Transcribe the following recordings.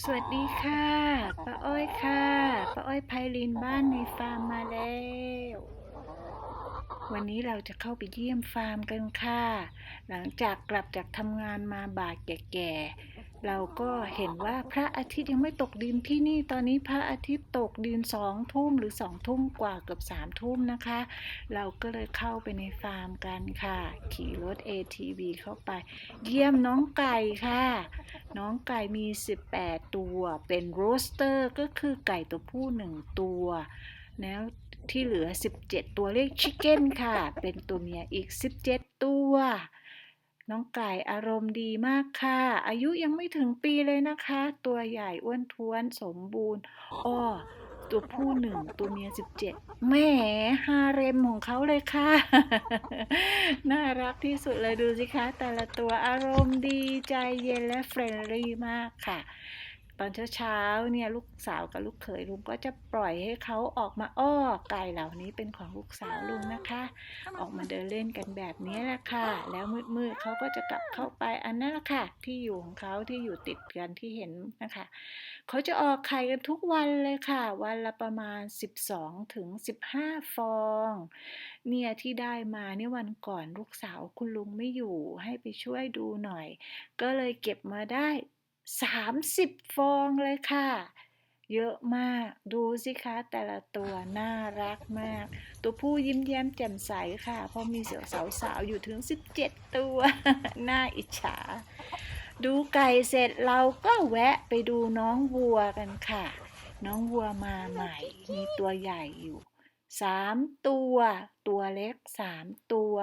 สวัสดีค่ะป้าอ้อยค่ะป้าอ้อยไพลินบ้านในฟาร์มมาแล้ว วันนี้เราจะเข้าไปเยี่ยมฟาร์มกันค่ะ หลังจากกลับจากทำงานมาบ่ายแก่ๆ เราก็เห็นว่าพระอาทิตย์ยังไม่ตกดินที่นี่ตอนนี้พระอาทิตย์ตกดินสองทุ่มหรือสองทุ่มกว่าเกือบสามทุ่มนะคะ เราก็เลยเข้าไปในฟาร์มกันค่ะ ขี่รถ ATV เข้าไป เยี่ยมน้องไก่ค่ะ น้องไก่มี 18 ตัวเป็นโรสเตอร์ก็คือไก่ตัวผู้หนึ่งตัว แล้วที่เหลือ 17 ตัวเรียกชิคเก้นค่ะ เป็นตัวเมียอีก 17 ตัว น้องไก่อารมณ์ดีมากค่ะ อายุยังไม่ถึงปีเลยนะคะ ตัวใหญ่อ้วนท้วนสมบูรณ์ อ้อ ตัวผู้หนึ่ง ตัวเมียสิบเจ็ดแหมฮาเร็มของเขาเลยค่ะ น่ารักที่สุดเลยดูสิคะ แต่ละตัวอารมณ์ดีใจเย็นและเฟรนลี่มากค่ะ อนเช้าๆเนี่ยลูกสาวกับลูกเขยลุงก็จะปล่อยให้เขาออกมาอ้อไก่เหล่านี้เป็นของลูกสาวลุงนะคะ ออกมาเดินเล่นกันแบบนี้แหละค่ะ แล้วมืดๆเขาก็จะกลับเข้าไปอันนั้นแหละค่ะ ที่อยู่ของเขาที่อยู่ติดกันที่เห็นนะคะเขาจะออกไข่กันทุกวันเลยค่ะ วันละประมาณ 12ถึง15 ฟอง เนี่ยที่ได้มาเนี่ยวันก่อนลูกสาวคุณลุงไม่อยู่ให้ไปช่วยดูหน่อย ก็เลยเก็บมาได้ 30 ฟองเลยค่ะ เยอะมากดูสิคะ แต่ละตัวน่ารักมาก ตัวผู้ยิ้มแย้มแจ่มใสค่ะ เพราะมีเสือสาวๆอยู่ถึง 17 ตัว น่าอิจฉา ดูไก่เสร็จเราก็แวะไปดูน้องวัวกันค่ะ น้องวัวมาใหม่ มีตัวใหญ่อยู่สามตัว ตัวเล็กสามตัว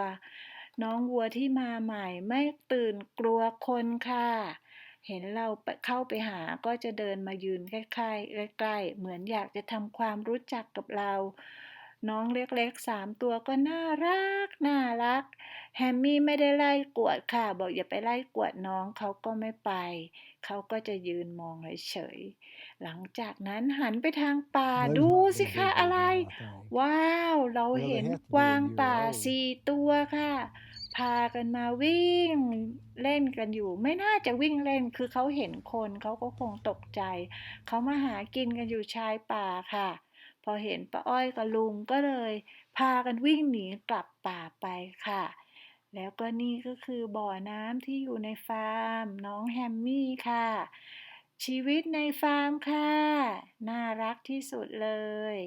น้องวัวที่มาใหม่ไม่ตื่นกลัวคนค่ะ เห็นเราไปเข้าไปหาก็จะเดินมายืนใกล้ๆใกล้ๆเหมือนอยากจะทำความรู้จักกับเรา น้องเล็กๆสามตัวก็น่ารักน่ารัก แฮมมี่ไม่ได้ไล่กวดค่ะ บอกอย่าไปไล่กวดน้องเขาก็ไม่ไป เขาก็จะยืนมองเฉยๆหลังจากนั้นหันไปทางป่า Those ดู are สิ the คะ big อะไร ones, I think. ว้าว เรา Well, they เห็น have to be กวาง a year ป่า old. สี่ตัวค่ะพากันมาวิ่งเล่นกันอยู่ ไม่น่าจะวิ่งเล่นคือเขาเห็นคนเขาก็คงตกใจ เขามาหากินกันอยู่ชายป่าค่ะ พอเห็นป้าอ้อยกับลุงก็เลย พากันวิ่งหนีกลับป่าไปค่ะ แล้วก็นี่ก็คือบ่อน้ำที่อยู่ในฟาร์ม น้องแฮมมี่ค่ะ ชีวิตในฟาร์มค่ะ น่ารักที่สุดเลย